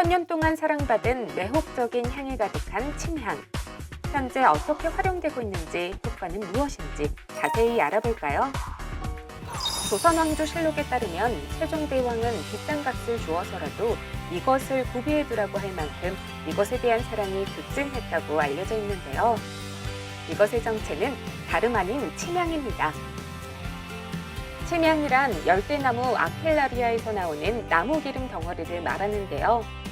천년 동안 사랑받은 매혹적인 향이 가득한 침향. 현재 어떻게 활용되고 있는지 효과는 무엇인지 자세히 알아볼까요? 조선왕조 실록에 따르면 세종대왕은 비싼 값을 주어서라도 이것을 구비해두라고 할 만큼 이것에 대한 사랑이 극진했다고 알려져 있는데요. 이것의 정체는 다름 아닌 침향입니다. 침향이란 열대나무 아켈라리아에서 나오는 나무 기름 덩어리를 말하는데요.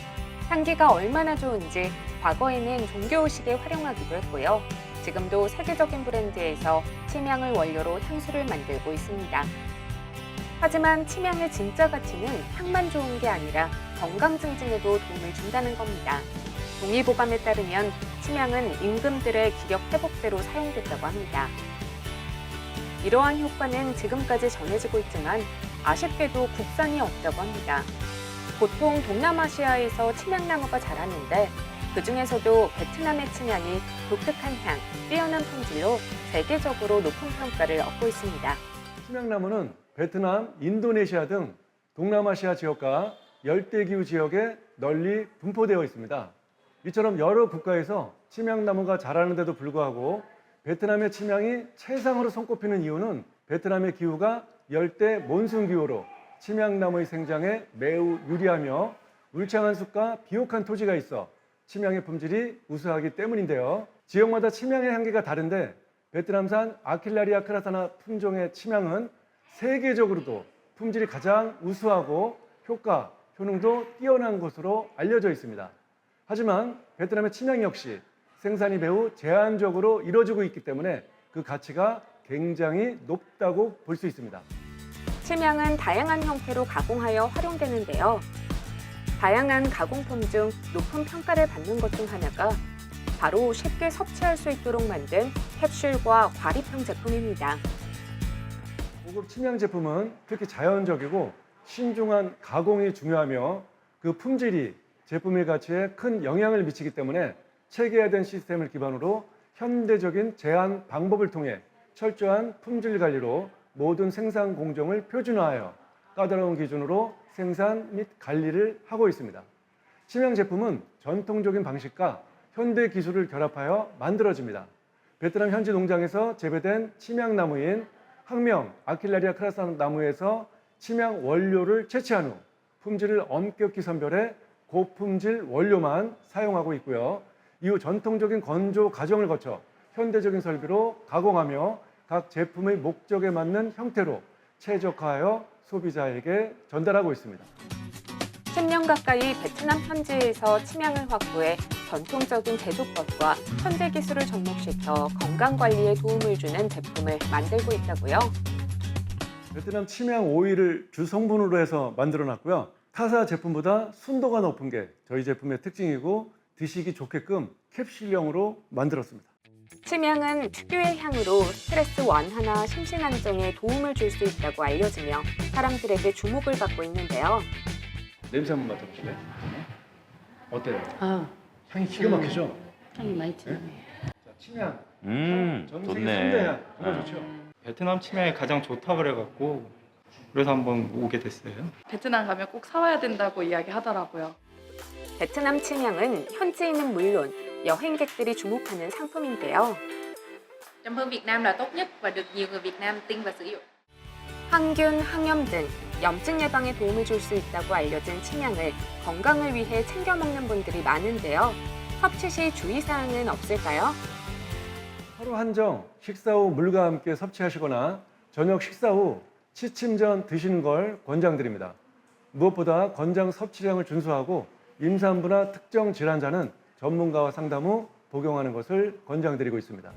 향기가 얼마나 좋은지 과거에는 종교의식에 활용하기도 했고요. 지금도 세계적인 브랜드에서 침향을 원료로 향수를 만들고 있습니다. 하지만 침향의 진짜 가치는 향만 좋은 게 아니라 건강 증진에도 도움을 준다는 겁니다. 동의보감에 따르면 침향은 임금들의 기력 회복제로 사용됐다고 합니다. 이러한 효과는 지금까지 전해지고 있지만 아쉽게도 국산이 없다고 합니다. 보통 동남아시아에서 침향나무가 자라는데 그 중에서도 베트남의 침향이 독특한 향, 뛰어난 품질로 세계적으로 높은 평가를 얻고 있습니다. 침향나무는 베트남, 인도네시아 등 동남아시아 지역과 열대기후 지역에 널리 분포되어 있습니다. 이처럼 여러 국가에서 침향나무가 자라는데도 불구하고 베트남의 침향이 최상으로 손꼽히는 이유는 베트남의 기후가 열대 몬순 기후로 침향나무의 생장에 매우 유리하며 울창한 숲과 비옥한 토지가 있어 침향의 품질이 우수하기 때문인데요. 지역마다 침향의 향기가 다른데 베트남산 아킬라리아 크라사나 품종의 침향은 세계적으로도 품질이 가장 우수하고 효과, 효능도 뛰어난 것으로 알려져 있습니다. 하지만 베트남의 침향 역시 생산이 매우 제한적으로 이루어지고 있기 때문에 그 가치가 굉장히 높다고 볼 수 있습니다. 침향은 다양한 형태로 가공하여 활용되는데요. 다양한 가공품 중 높은 평가를 받는 것 중 하나가 바로 쉽게 섭취할 수 있도록 만든 캡슐과 과립형 제품입니다. 고급 침향 제품은 특히 자연적이고 신중한 가공이 중요하며 그 품질이 제품의 가치에 큰 영향을 미치기 때문에 체계화된 시스템을 기반으로 현대적인 제한 방법을 통해 철저한 품질 관리로 모든 생산 공정을 표준화하여 까다로운 기준으로 생산 및 관리를 하고 있습니다. 침향 제품은 전통적인 방식과 현대 기술을 결합하여 만들어집니다. 베트남 현지 농장에서 재배된 침향나무인 학명 아킬라리아 크라사 나무에서 침향 원료를 채취한 후 품질을 엄격히 선별해 고품질 원료만 사용하고 있고요. 이후 전통적인 건조 과정을 거쳐 현대적인 설비로 가공하며 각 제품의 목적에 맞는 형태로 최적화하여 소비자에게 전달하고 있습니다. 10년 가까이 베트남 현지에서 침향을 확보해 전통적인 제조법과 현대 기술을 접목시켜 건강 관리에 도움을 주는 제품을 만들고 있다고요. 베트남 침향 오일을 주 성분으로 해서 만들어 놨고요. 타사 제품보다 순도가 높은 게 저희 제품의 특징이고 드시기 좋게끔 캡슐형으로 만들었습니다. 침향은 특유의 향으로 스트레스 완화나 심신 안정에 도움을 줄 수 있다고 알려지며 사람들에게 주목을 받고 있는데요. 냄새 한번 맡아보실래요? 어때요? 아, 향이 기가 막히죠? 향이 많이 지 자, 침향, 음, 전 세계 좋네. 3대 향 정말 아. 좋죠? 베트남 치맥이 가장 좋다 그래갖고 그래서 한번 오게 됐어요. 베트남 가면 꼭 사와야 된다고 이야기하더라고요. 베트남 침향은 현지인은 물론 여행객들이 주목하는 상품인데요. Hương Việt Nam là tốt nhất và được nhiều người Việt Nam tin và sử dụng. 항균, 항염 등 염증 예방에 도움을 줄 수 있다고 알려진 침향을 건강을 위해 챙겨 먹는 분들이 많은데요. 섭취 시 주의사항은 없을까요? 하루 한정 식사 후 물과 함께 섭취하시거나 저녁 식사 후 취침 전 드시는 걸 권장드립니다. 무엇보다 권장 섭취량을 준수하고 임산부나 특정 질환자는 전문가와 상담 후 복용하는 것을 권장드리고 있습니다.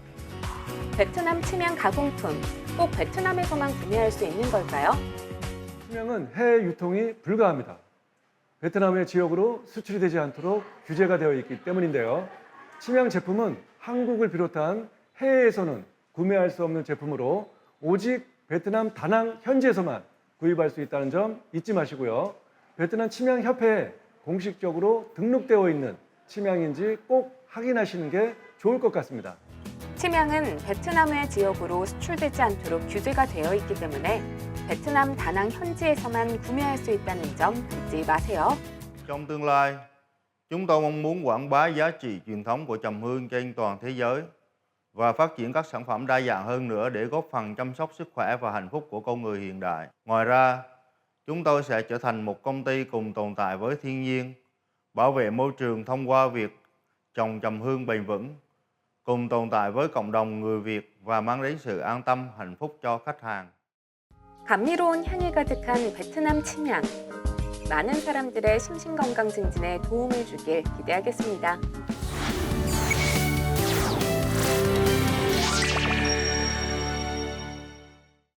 베트남 침향 가공품 꼭 베트남에서만 구매할 수 있는 걸까요? 수명은 해외 유통이 불가합니다. 베트남의 지역으로 수출이 되지 않도록 규제가 되어 있기 때문인데요. 침향 제품은 한국을 비롯한 해외에서는 구매할 수 없는 제품으로 오직 베트남 다낭 현지에서만 구입할 수 있다는 점 잊지 마시고요. 베트남 침향 협회에 공식적으로 등록되어 있는 침향인지 꼭 확인하시는 게 좋을 것 같습니다. 침향은 베트남 외 지역으로 수출되지 않도록 규제가 되어 있기 때문에 베트남 다낭 현지에서만 구매할 수 있다는 점 잊지 마세요. Trong tương lai, Chúng tôi mong muốn quảng bá giá trị truyền thống của trầm hương trên toàn thế giới và phát triển các sản phẩm đa dạng hơn nữa để góp phần chăm sóc sức khỏe và hạnh phúc của con người hiện đại. Ngoài ra, chúng tôi sẽ trở thành một công ty cùng tồn tại với thiên nhiên, bảo vệ môi trường thông qua việc trồng trầm hương bền vững, cùng tồn tại với cộng đồng người Việt và mang đến sự an tâm, hạnh phúc cho khách hàng. 감미로운 향이 가득한 베트남 침향. 많은 사람들의 심신건강 증진에 도움을 주길 기대하겠습니다.